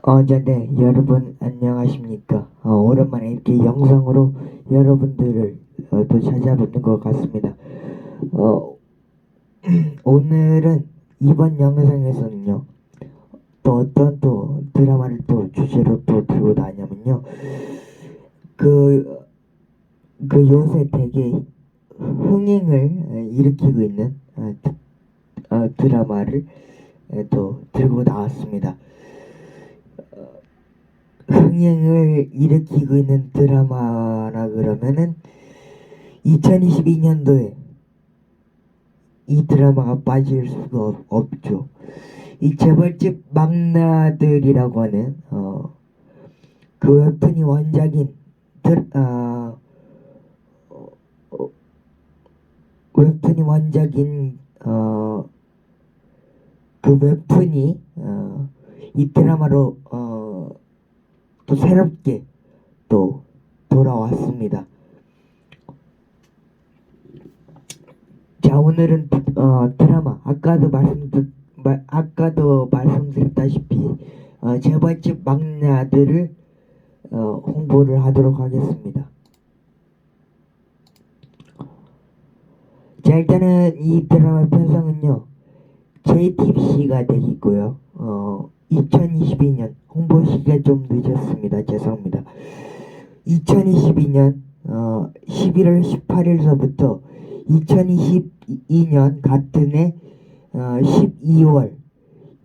어, 네, 네, 여러분 안녕하십니까? 어, 오랜만에 이렇게 영상으로 여러분들을 어, 또 찾아뵙는 것 같습니다. 어, 오늘은 이번 영상에서는요, 또 어떤 또 드라마를 또 주제로 또 들고 다냐면요, 그, 그 요새 되게 흥행을 일으키고 있는 어, 드- 어, 드라마를 에, 또 들고 나왔습니다. 흥행을 일으키고 있는 드라마라 그러면은 2022년도에 이 드라마가 빠질 수가 없, 없죠. 이 재벌집 막나들이라고 하는 어, 그 웹툰이 원작인 드, 아, 어, 어, 웹툰이 원작인 어, 그 웹툰이 어, 이 드라마로 어, 또 새롭게 또 돌아왔습니다. 자 오늘은 어, 드라마 아까도 말씀 말, 아까도 말씀드렸다시피 어, 재벌집 막내 아들을 어, 홍보를 하도록 하겠습니다. 자 일단은 이 드라마 편성은요 JTBC가 되겠고요. 어, 2022년 홍보 시기가 좀 늦었습니다. 죄송합니다. 2022년 어, 11월 18일서부터 2022년 같은 해 어, 12월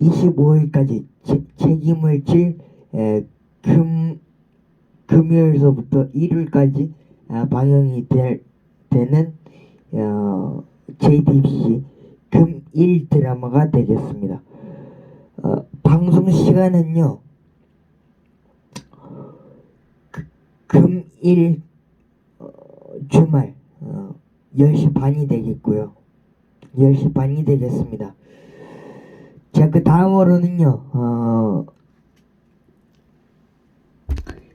25일까지 책임을 질 에, 금, 금요일서부터 일요일까지 아, 방영이 될, 되는 어, JTBC 금일 드라마가 되겠습니다. 어, 방송 시간은요. 그- 금일 어, 주말 어, 10시 반이 되겠고요. 10시 반이 되겠습니다. 자, 그 다음으로는요. 어,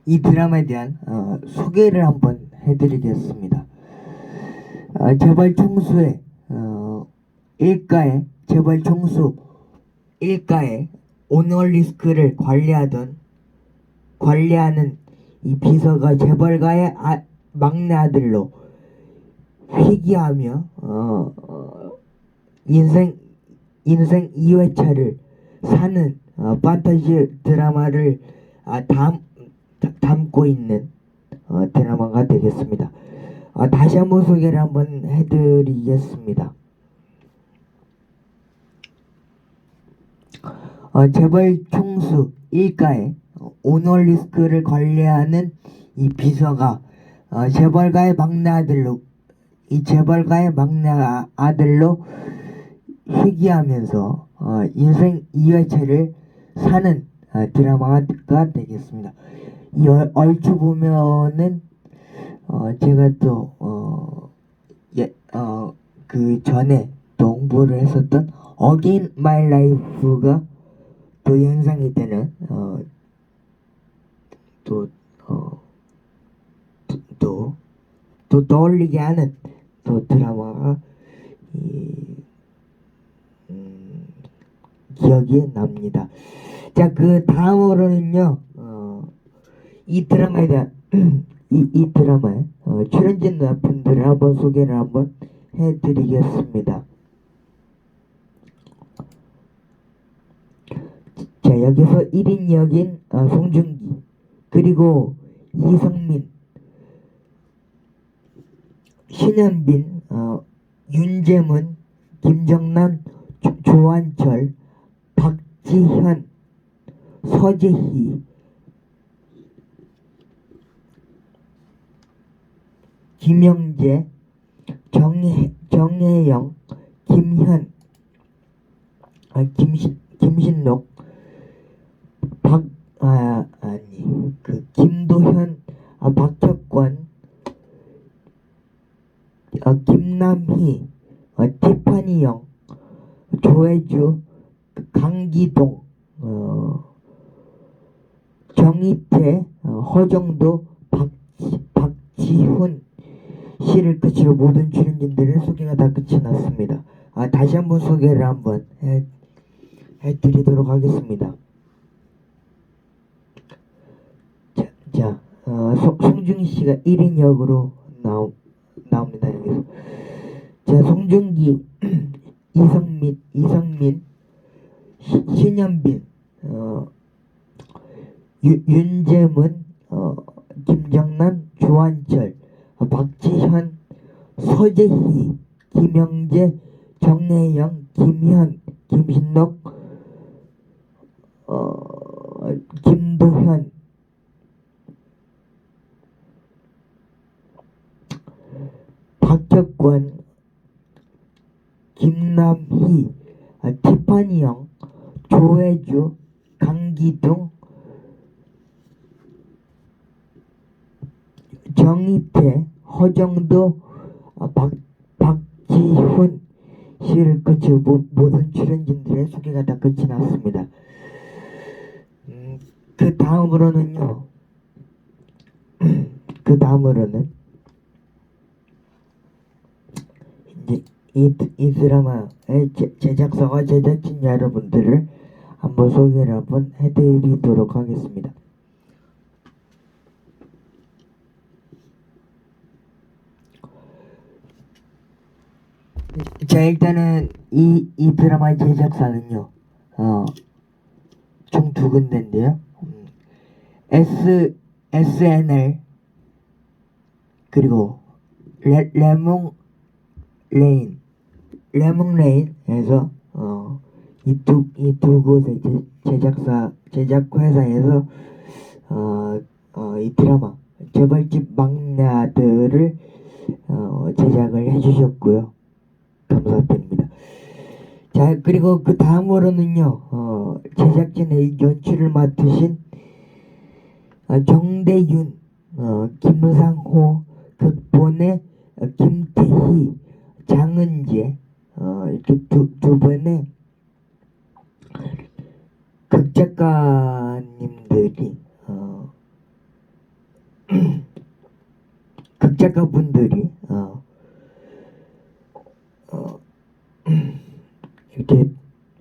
이 드라마에 대한 어, 소개를 한번 해드리겠습니다. 어, 재벌 총수의 어, 일가의 재벌 총수 일가의 오너리스크를 관리하던 관리하는 이 비서가 재벌가의 아, 막내 아들로 회귀하며 어, 어, 인생 인생 2회차를 사는 어, 판타지 드라마를 아, 담, 다- 담고 있는 어, 드라마가 되겠습니다. 어, 다시 한번 소개를 한번 해드리겠습니다. 어, 재벌 총수 일가의 오너리스크를 관리하는 이 비서가 어, 재벌가의 막내 아들로 이 재벌가의 막내 아- 아들로 회귀하면서 어, 인생 2회차를 사는 어, 드라마가 되겠습니다. 이 얼, 얼추 보면은 어, 제가 또 어, 예, 어, 그 전에 또 홍보를 했었던 어게인 마이 라이프가 또 연상이 되는 어, 또, 어, 또, 또, 또 떠올리게 하는 또 드라마가 이, 음, 기억이 납니다. 자, 그 다음으로는요, 어, 이 드라마에 대한, 이, 이 드라마에 어, 출연진 분들을 한번 소개를 한번 해드리겠습니다. 자, 여기서 1인 역인 어, 송중기, 그리고 이성민, 신현빈, 어, 윤재문, 김정남, 조, 조한철, 박지현, 서재희, 김영재, 정혜, 정혜영, 김현, 아, 김신, 김신록, 박, 아, 아니, 그, 김도현, 아, 박혁권, 어, 김남희, 어, 티파니 영, 조혜주, 강기동, 어, 정희태, 어, 허정도, 박, 박지훈 씨를 끝으로 모든 출연진들의 소개가 다 끝이 났습니다. 아, 다시 한번 소개를 한번 해, 해드리도록 하겠습니다. 소- 송중기 씨가 1인 역으로 나오, 나옵니다 여기서. 자 송중기 이성민 이성민 시- 신현빈 어, 유, 윤재문 어, 김정남 조한철 어, 박지현 서재희 김영재 정혜영 김현 김신록 어, 김도현 박혁권 김남희 아, 티파니 형 조혜주 강기둥 정희태 허정도 아, 박, 박지훈 씨를 끝으로 모- 모든 출연진들의 소개가 다 끝이 났습니다. 음, 그 다음으로는요. 그 다음으로는 이, 이 드라마의 제, 제작사와 제작진 여러분들을 한번 소개를 한번 해드리도록 하겠습니다. 자 일단은 이, 이 드라마의 제작사는요 어, 총 두 군데인데요 음, S, SNL 그리고 레, 레몽 레인 레몽 레인에서 어, 이두 이두 곳의 제, 제작사 제작 회사에서 어, 어, 이 드라마 재벌집 막내 아들을 어, 제작을 해주셨고요. 감사드립니다. 자 그리고 그 다음으로는요 어, 제작진의 연출을 맡으신 어, 정대윤, 어, 김상호, 극본의 어, 김태희, 장은재 어, 이렇게 두, 두 분의 극작가님들이 어, 극작가분들이 어, 어, 이렇게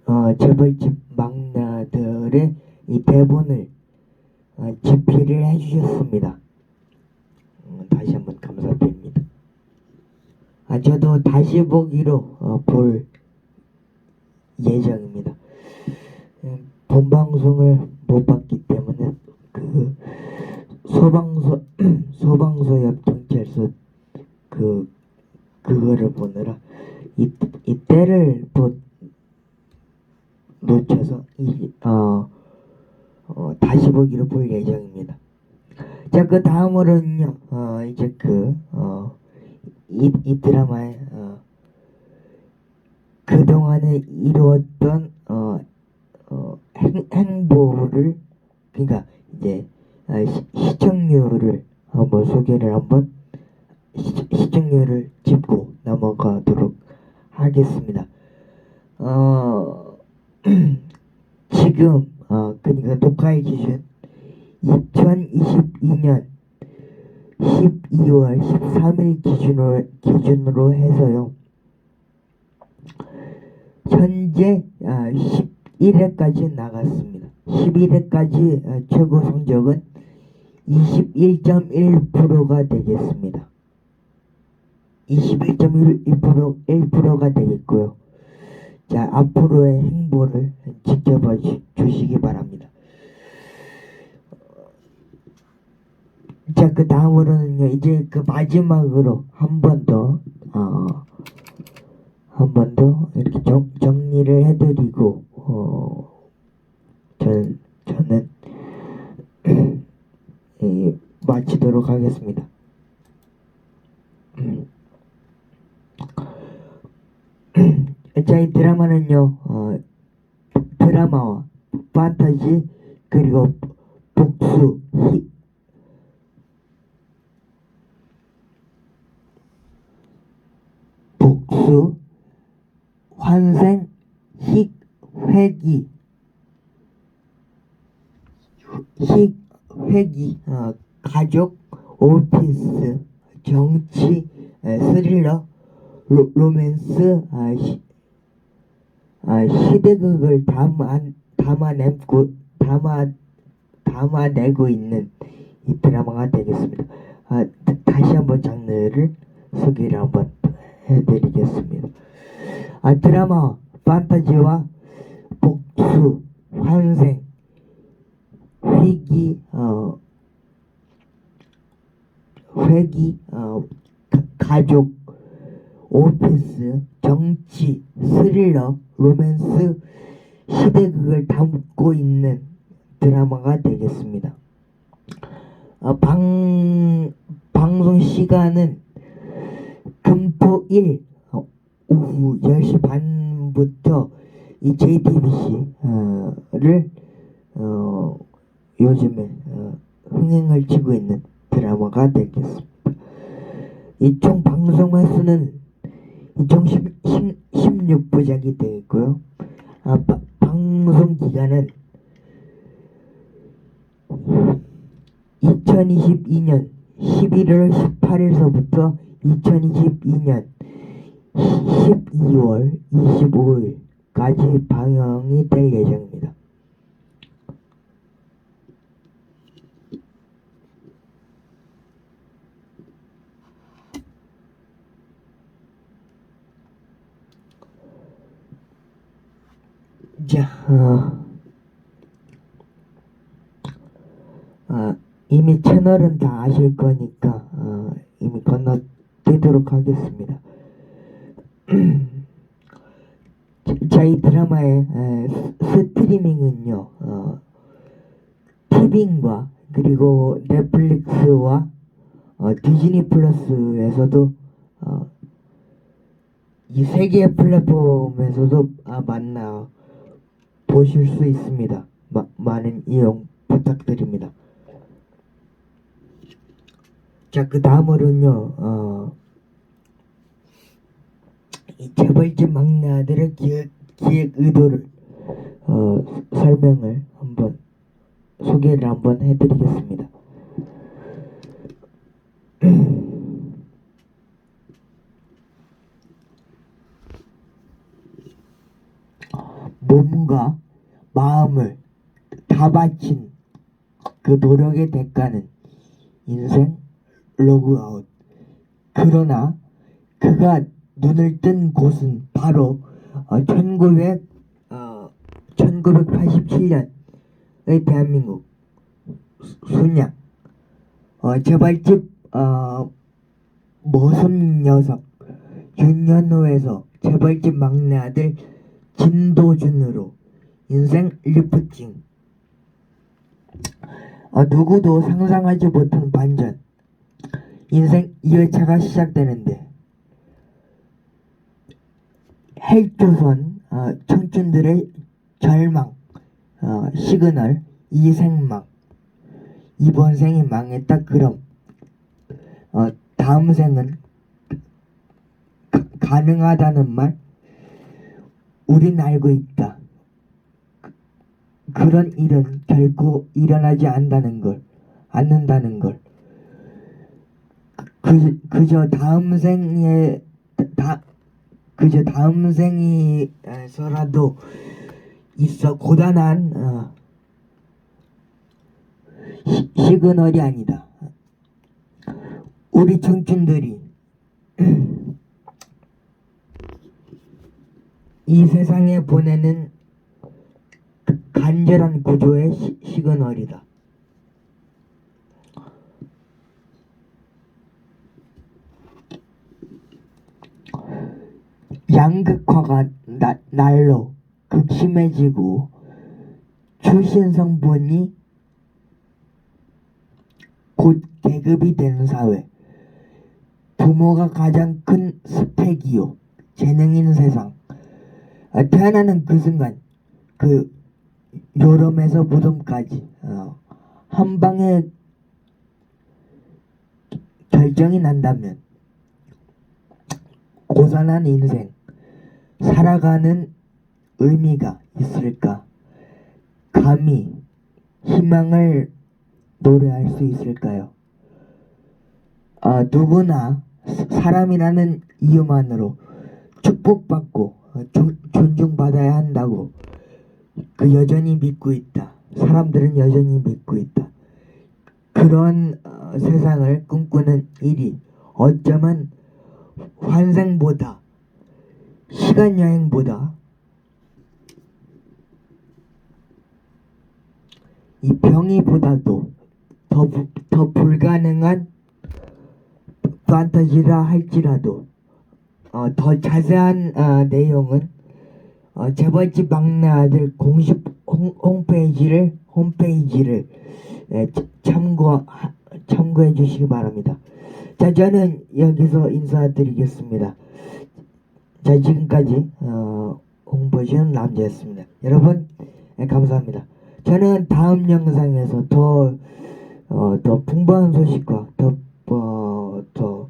어, 재벌집 막내들의 이 대본을 어, 집필을 해주셨습니다. 음, 다시 한번. 아, 저도 다시 보기로 어, 볼 예정입니다. 음, 본 방송을 못 봤기 때문에 그 소방서 소방서 옆 경찰서 그 그거를 보느라 이, 이 때를 못 놓쳐서 이, 어, 어, 다시 보기로 볼 예정입니다. 자, 그 다음으로는요, 어, 이제 그, 어, 이, 이 드라마의, 어, 그동안에 이루었던, 어, 어, 행, 행보를, 그러니까, 이제, 아, 시, 시청률을 한번 소개를 한번, 시, 시청률을 짚고 넘어가도록 하겠습니다. 어, 지금, 어, 그러니까 녹화의 기준, 2022년 12월 13일 기준으로, 기준으로 해서요. 현재 아, 11회까지 나갔습니다. 11회까지 아, 최고 성적은 21.1%가 되겠습니다. 21.1% 1%가 되겠고요. 자, 앞으로의 행보를 지켜봐 주- 주시기 바랍니다. 자, 그 다음으로는요, 이제 그 마지막으로 한 번 더, 어, 한 번 더 이렇게 정, 정리를 해드리고, 어, 전, 저는, 예, 마치도록 하겠습니다. 자, 이 드라마는요, 어, 드라마와 판타지, 그리고 복수, 히, 복 수, 환생, 희, 회기, 희, 회기, 어, 가족, 오피스, 정치, 에, 스릴러, 로, 로맨스, 아, 시, 아, 시대극을 담아, 담아내고, 담아, 담아내고 있는 이 드라마가 되겠습니다. 아, 다- 다시 한번 장르를 소개를 한번 해드리겠습니다. 아, 드라마 판타지와 복수, 환생, 회기, 어, 회기, 어, 가- 가족, 오피스, 정치, 스릴러, 로맨스, 시대극을 담고 있는 드라마가 되겠습니다. 어, 방, 방송 시간은 금 토일 어, 오후 10시 반부터 이 JTBC를 어, 요즘에 어, 흥행을 치고 있는 드라마가 되겠습니다. 이 총 방송 횟수는 2016부작이 되어 있고요. 아, 바- 방송 기간은 2022년 11월 18일서부터 2022년 12월 25일까지 방영이 될 예정입니다. 자, 어, 아, 이미 채널은 다 아실 거니까 어, 이미 건너 뛰도록 하겠습니다. 저희 드라마의 스트리밍은요, 어, 티빙과 그리고 넷플릭스와 어, 디즈니 플러스에서도 어, 이세 개의 플랫폼에서도 아, 만나 보실 수 있습니다. 마, 많은 이용 부탁드립니다. 자, 그 다음으로는요, 어, 이 재벌집 막내 아들의 기획, 기획 의도를, 어, 설명을 한번, 소개를 한번 해드리겠습니다. 몸과 마음을 다 바친 그 노력의 대가는 인생 로그아웃. 그러나 그가 눈을 뜬 곳은 바로 어, 1900, 어, 1987년의 대한민국 수- 순양. 어, 재벌집 어, 머슴 녀석 윤현호에서 재벌집 막내 아들 진도준으로 인생 리프팅. 어, 누구도 상상하지 못한 반전. 인생 2회차가 시작되는데 헬조선 어, 청춘들의 절망 어, 시그널 이생망. 이번 생이 망했다 그럼. 어, 다음 생은 가, 가능하다는 말? 우린 알고 있다. 그런 일은 결코 일어나지 않는다는 걸 않는다는 걸. 그, 그저 다음 생에 다 그저 다음 생이서라도 있어 고단한 어, 시, 시그널이 아니다. 우리 청춘들이 이 세상에 보내는 간절한 구조의 시, 시그널이다. 양극화가 나, 날로 극심해지고 출신 성분이 곧 계급이 되는 사회. 부모가 가장 큰 스펙이요. 재능인 세상. 아, 태어나는 그 순간 그 요름에서 무덤까지 어, 한 방에 결정이 난다면 고단한 인생 살아가는 의미가 있을까? 감히 희망을 노래할 수 있을까요? 아, 누구나 사- 사람이라는 이유만으로 축복받고 어, 존- 존중받아야 한다고 그 여전히 믿고 있다. 사람들은 여전히 믿고 있다. 그런 어, 세상을 꿈꾸는 일이 어쩌면 환생보다 시간 여행보다 이 병이보다도 더, 부- 더 불가능한 판타지라 할지라도 어, 더 자세한 어, 내용은 어, 재벌집 막내 아들 공식 홈, 홈페이지를 홈페이지를 예, 참- 참고 참고해 주시기 바랍니다. 자 저는 여기서 인사드리겠습니다. 자 지금까지 어, 홍보신 남자였습니다. 여러분 예, 감사합니다. 저는 다음 영상에서 더, 어, 더 풍부한 소식과 더, 어, 더,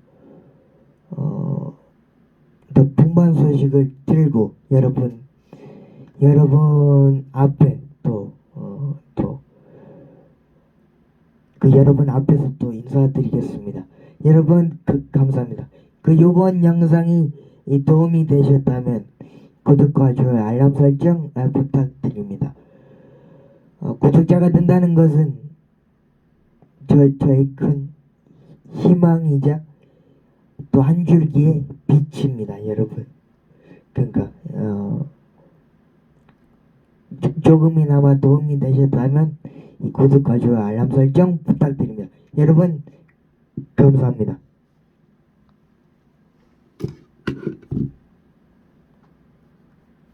어, 더 풍부한 소식을 들고 여러분, 여러분 앞에 또, 어, 또, 그 여러분 앞에서 또 인사드리겠습니다. 여러분, 그, 감사합니다. 그 요번 영상이 이 도움이 되셨다면 구독과 좋아요, 알람 설정 아, 부탁드립니다. 어, 구독자가 된다는 것은 저, 저의 큰 희망이자 또 한 줄기의 빛입니다, 여러분. 그러니까 어, 조- 조금이나마 도움이 되셨다면 이 구독과 좋아요, 알람 설정 부탁드립니다. 여러분 감사합니다. Thank you.